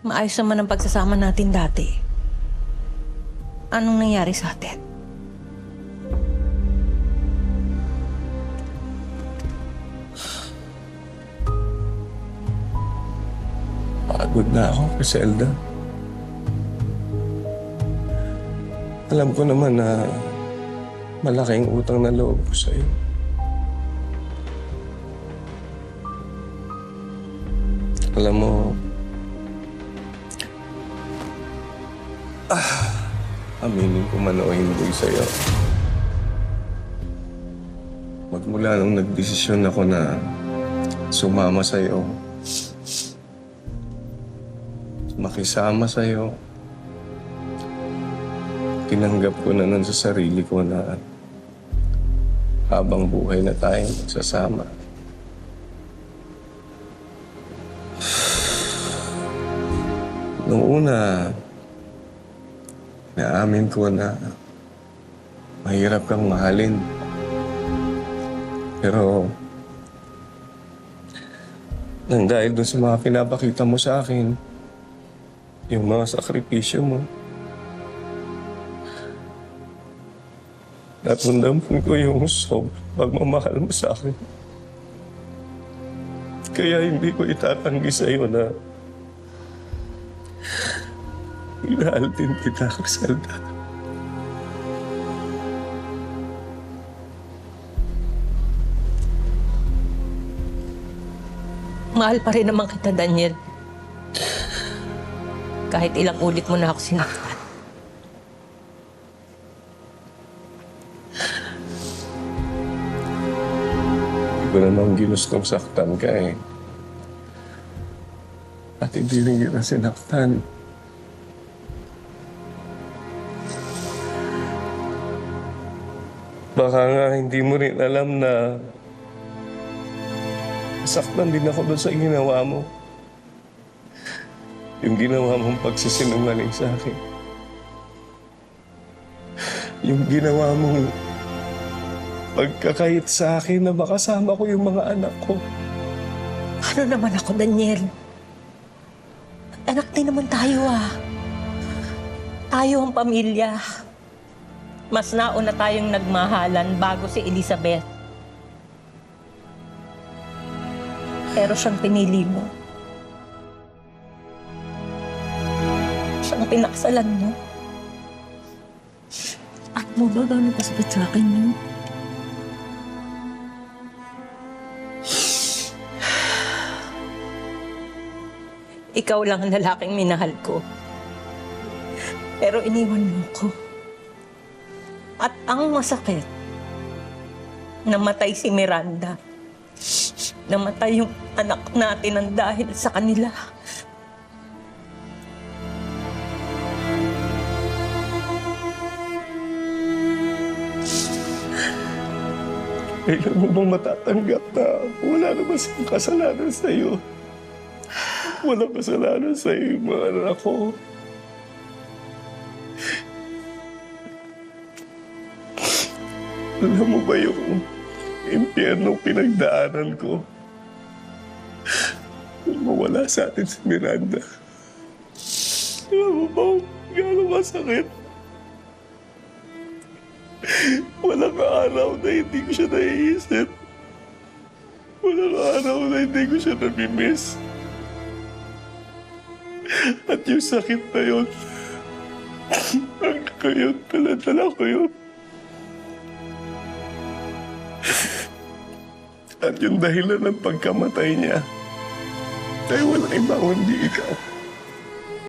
Maayos naman ang pagsasama natin dati. Anong nangyari sa atin? Pagod na ako, Griselda. Alam ko naman na malaking utang na loob ko sa'yo. Alam mo, ah, aminin ko man o hindi sa'yo. Magmula nung nagdesisyon ako na sumama sa'yo, makisama sa'yo. Tinanggap ko na nun sa sarili ko na habang buhay na tayo magsasama. Noong una, naamin ko na mahirap kang mahalin. Pero nang dahil dun sa mga pinapakita mo sa akin, yung mga sakripisyo mo. Natundaman ko yung sobrang pagmamahal mo sa akin. Kaya hindi ko itatanggi sa iyo na inahal din kita, Griselda. Mahal pa rin naman kita, Daniel. Kahit ilang ulit mo na ako sinaktan. Hindi ko naman ginustong saktan ka eh. At hindi rin kita sinaktan. Baka nga hindi mo rin alam na saktan din ako doon sa ginawa mo. Yung ginawa mong pagsisinungaling sa akin. Yung ginawa mong pagkakait sa akin na makasama ko yung mga anak ko. Ano naman ako, Daniel? Anak din naman tayo ah. Tayo ang pamilya. Mas nauna tayong nagmahalan bago si Elizabeth. Pero siyang pinili mo. Siyang pinaksalan mo. At mo ba gano'n kasabit sa akin yun? Ikaw lang ang lalaking minahal ko. Pero iniwan mo ko. At ang masakit, namatay si Miranda. Namatay yung anak natin ng dahil sa kanila. Kailan mo bang matatanggap na wala naman siyang kasalanan sa iyo? Walang kasalanan sa iyo, yung mga anak ko. Alam mo ba yung impyernong pinagdaanan ko? Mawala sa atin si Miranda. Alam mo ba kung gano'ng masakit? Walang araw na hindi ko siya naiisip. Walang araw na hindi ko siya namimiss. At yung sakit na yun, hanggang ngayon, taladala ko yun. At yung dahilan ng pagkamatay niya, ay walang iba kundi ikaw.